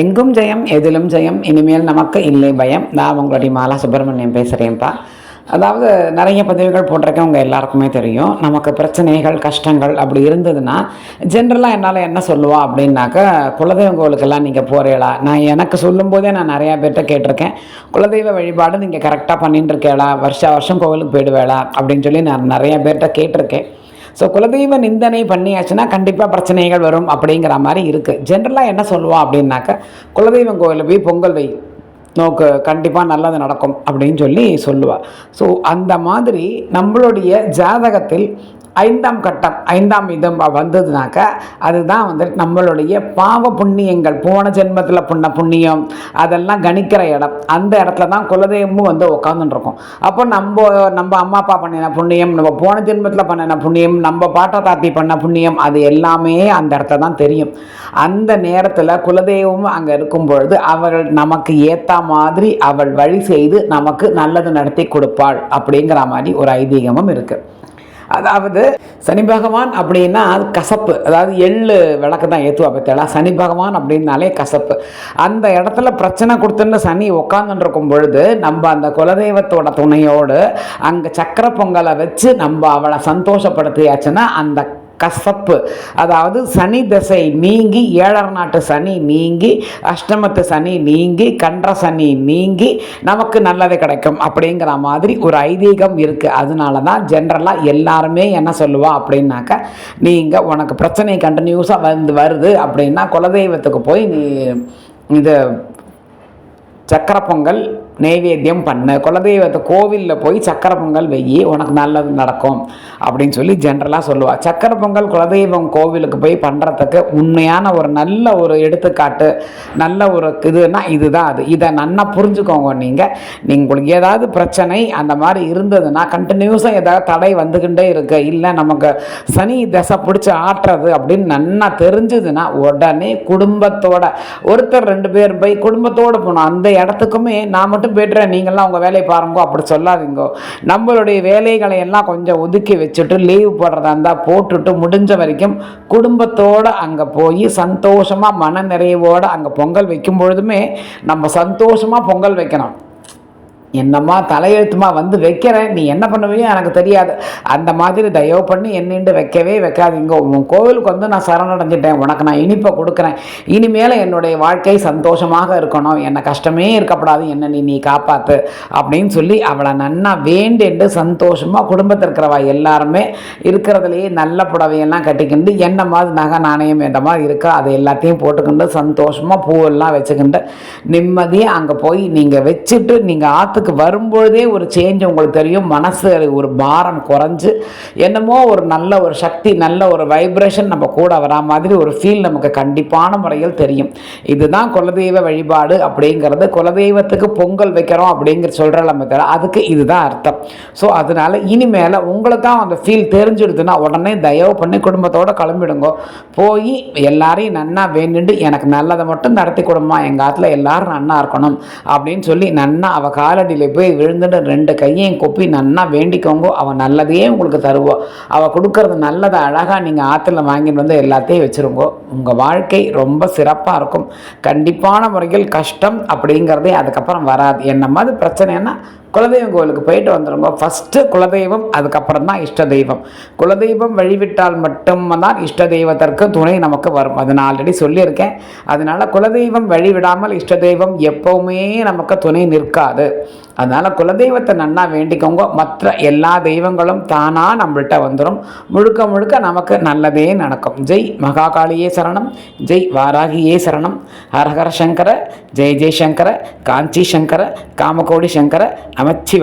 எங்கும் ஜெயம் எதிலும் ஜெயம் இனிமேல் நமக்கு இல்லை பயம். நான் உங்களுடைய மாலா சுப்பிரமணியம் பேசுகிறேன்ப்பா அதாவது நிறைய பதவிகள் போட்டிருக்கேன் உங்கள் எல்லாருக்குமே தெரியும். நமக்கு பிரச்சனைகள் கஷ்டங்கள் அப்படி இருந்ததுன்னா ஜென்ரலாக என்னால் என்ன சொல்லுவா அப்படின்னாக்கா குலதெய்வம் கோவிலுக்கெல்லாம் நீங்கள் போகிறீங்களா நான் எனக்கு சொல்லும்போதே நான் நிறையா பேர்கிட்ட கேட்டிருக்கேன். குலதெய்வ வழிபாடு நீங்கள் கரெக்டாக பண்ணிட்டு இருக்கேளா? வருஷா வருஷம் கோவிலுக்கு போயிடுவேளா? அப்படின்னு சொல்லி நான் நிறையா பேர்கிட்ட கேட்டிருக்கேன். ஸோ குலதெய்வ நிந்தனை பண்ணியாச்சுன்னா கண்டிப்பாக பிரச்சனைகள் வரும் அப்படிங்கிற மாதிரி இருக்குது ஜென்ரலாக என்ன சொல்லுவோம் அப்படின்னாக்கா குலதெய்வம் கோயிலில் போய் பொங்கல் வை நோக்கு கண்டிப்பாக நல்லது நடக்கும் அப்படின்னு சொல்லி சொல்லுவாள் ஸோ அந்த மாதிரி நம்மளுடைய ஜாதகத்தில் ஐந்தாம் கட்டம் ஐந்தாம் இதம் வந்ததுனாக்க அதுதான் வந்து நம்மளுடைய பாவ புண்ணியங்கள் போன ஜென்மத்தில் புண்ண புண்ணியம் அதெல்லாம் கணிக்கிற இடம். அந்த இடத்துல தான் குலதெய்வமும் வந்து உட்காந்துருக்கும் அப்போ நம்ம நம்ம அம்மா அப்பா பண்ணின புண்ணியம் நம்ம போன ஜென்மத்தில் பண்ணின புண்ணியம் நம்ம பாட்டா தாத்தி பண்ண புண்ணியம் அது எல்லாமே அந்த இடத்துல தான் தெரியும். அந்த நேரத்தில் குலதெய்வமும் அங்கே இருக்கும் பொழுது அவள் நமக்கு ஏற்ற மாதிரி அவள் வழி செய்து நமக்கு நல்லது நடத்தி கொடுப்பாள் அப்படிங்கிற மாதிரி ஒரு ஐதீகமும் இருக்குது அதாவது சனி பகவான் அப்படின்னா அது கசப்பு. அதாவது எள்ளு விளக்கு தான் ஏற்றுவா பார்த்தாலும் சனி பகவான் அப்படின்னாலே கசப்பு. அந்த இடத்துல பிரச்சனை கொடுத்துன்னு சனி உட்காந்துருக்கும் பொழுது நம்ம அந்த குலதெய்வத்தோட துணையோடு அங்கே சக்கரை பொங்கலை வச்சு நம்ம அவளை சந்தோஷப்படுத்தியாச்சுன்னா அந்த கசப்பு. அதாவது சனி தசை நீங்கி ஏழர் நாட்டு சனி நீங்கி அஷ்டமத்து சனி நீங்கி கன்ற சனி நீங்கி நமக்கு நல்லது கிடைக்கும் அப்படிங்கிற மாதிரி ஒரு ஐதீகம் இருக்குது அதனால தான் ஜென்ரலாக எல்லாருமே என்ன சொல்லுவா அப்படின்னாக்கா நீங்கள் உனக்கு பிரச்சனை கண்டினியூஸாக வந்து வருது அப்படின்னா குலதெய்வத்துக்கு போய் நீ இது சக்கரை பொங்கல் நெய்வேத்தியம் பண்ணு. குலதெய்வத்தை கோவிலில் போய் சக்கரை பொங்கல் வெயி உனக்கு நல்லது நடக்கும் அப்படின்னு சொல்லி ஜென்ரலாக சொல்லுவாள் சக்கரை பொங்கல் குலதெய்வம் கோவிலுக்கு போய் பண்ணுறதுக்கு உண்மையான ஒரு நல்ல ஒரு எடுத்துக்காட்டு நல்ல ஒரு இதுனா இதுதான் அது. இதை நன்னா புரிஞ்சுக்கோங்க நீங்கள் நீங்கள் உங்களுக்கு ஏதாவது பிரச்சனை அந்த மாதிரி இருந்ததுன்னா கண்டினியூஸாக ஏதாவது தடை வந்துக்கிட்டே இருக்கு. இல்லை நமக்கு சனி தசை பிடிச்சி ஆட்டுறது அப்படின்னு நன்னா தெரிஞ்சதுன்னா உடனே குடும்பத்தோட ஒருத்தர் ரெண்டு பேர் போய் குடும்பத்தோடு போனோம். அந்த இடத்துக்குமே நான் மட்டும் போய்ட்டுறேன் நீங்களாம் உங்கள் வேலையை பாருங்கோ அப்படி சொல்லாதீங்கோ. நம்மளுடைய வேலைகளை எல்லாம் கொஞ்சம் ஒதுக்கி வச்சுட்டு லீவ் போடுறதா இருந்தால் போட்டுட்டு முடிஞ்ச வரைக்கும் குடும்பத்தோடு அங்கே போய் சந்தோஷமாக மன நிறைவோடு அங்கே பொங்கல் வைக்கும் பொழுதுமே நம்ம சந்தோஷமாக பொங்கல் வைக்கணும். என்னம்மா தலையெழுத்துமா வந்து வைக்கிறேன். நீ என்ன பண்ணுவியோ எனக்கு தெரியாது. அந்த மாதிரி தயவு பண்ணி என்னிண்டு வைக்கவே வைக்காதீங்க. உன் கோவிலுக்கு வந்து நான் சரணடைஞ்சிட்டேன். உனக்கு நான் இனிப்பை கொடுக்குறேன். இனிமேல் என்னுடைய வாழ்க்கை சந்தோஷமாக இருக்கணும். என்னை கஷ்டமே இருக்கப்படாது. என்ன நீ நீ காப்பாற்று அப்படின்னு சொல்லி அவளை நன்னா வேண்டிண்டு சந்தோஷமாக குடும்பத்தில் இருக்கிறவா எல்லாருமே இருக்கிறதுலையே நல்ல புடவையெல்லாம் கட்டிக்கிண்டு என்ன மாதிரி நகை நாணயம் என்ற மாதிரி இருக்கோ அதை எல்லாத்தையும் போட்டுக்கிண்டு சந்தோஷமாக பூவெல்லாம் வச்சுக்கிண்டு நிம்மதியாக அங்கே போய் நீங்கள் வச்சுட்டு நீங்கள் ஆற்று உங்களுக்கு வரும்பொழுதே ஒரு சேஞ்ச் உங்களுக்கு தெரியும். மனசு ஒரு பாரம் குறைஞ்சு என்னமோ ஒரு நல்ல ஒரு சக்தி நல்ல ஒரு வைப்ரேஷன் நம்ம கூட வரா மாதிரி ஒரு ஃபீல் நமக்கு கண்டிப்பான முறையில் தெரியும். இதுதான் குலதெய்வ வழிபாடு அப்படிங்கிறது. குலதெய்வத்துக்கு பொங்கல் வைக்கிறோம் அப்படிங்கிற சொல்கிற நம்ம தர அதுக்கு இதுதான் அர்த்தம். ஸோ அதனால் இனிமேல் உங்களுக்கும் அந்த ஃபீல் தெரிஞ்சிடுதுன்னா உடனே தயவு பண்ணி குடும்பத்தோடு கிளம்பிடுங்க. போய் எல்லாரையும் நன்னா வேண்டிட்டு எனக்கு நல்லதை மட்டும் நடத்தி கொடுமா எங்கள் ஆற்றுல எல்லாரும் நன்னா இருக்கணும் அப்படின்னு சொல்லி நன்னா அவள் காலடி காலடியில் போய் விழுந்துட்டு ரெண்டு கையையும் கொப்பி நன்னா வேண்டிக்கோங்க. அவன் நல்லதையே உங்களுக்கு தருவோம் அவள் கொடுக்கறது நல்லதை அழகாக நீங்கள் ஆற்றுல வாங்கிட்டு வந்து எல்லாத்தையும் வச்சுருங்கோ. உங்கள் வாழ்க்கை ரொம்ப சிறப்பாக இருக்கும். கண்டிப்பான முறையில் கஷ்டம் அப்படிங்கிறதே அதுக்கப்புறம் வராது. என்ன மாதிரி பிரச்சனைன்னா குலதெய்வம் கோவிலுக்கு போயிட்டு வந்துடுங்க ஃபஸ்ட்டு குலதெய்வம் அதுக்கப்புறம் தான் இஷ்ட தெய்வம். குலதெய்வம் வழிவிட்டால் மட்டும்தான் இஷ்ட தெய்வத்திற்கு துணை நமக்கு வரும். அது நான் ஆல்ரெடி சொல்லியிருக்கேன். அதனால் குலதெய்வம் வழிவிடாமல் இஷ்ட தெய்வம் எப்போவுமே நமக்கு துணை நிற்காது. அதனால் குலதெய்வத்தை நன்னா வேண்டிக்கோங்க. மற்ற எல்லா தெய்வங்களும் தானாக நம்மள்கிட்ட வந்துடும் முழுக்க முழுக்க நமக்கு நல்லதே நடக்கும். ஜெய் மகாகாளியே சரணம். ஜெய் வாராகியே சரணம். ஹரஹர சங்கர ஜெய சங்கர காஞ்சி சங்கர காமகோடி சங்கர நமச்சி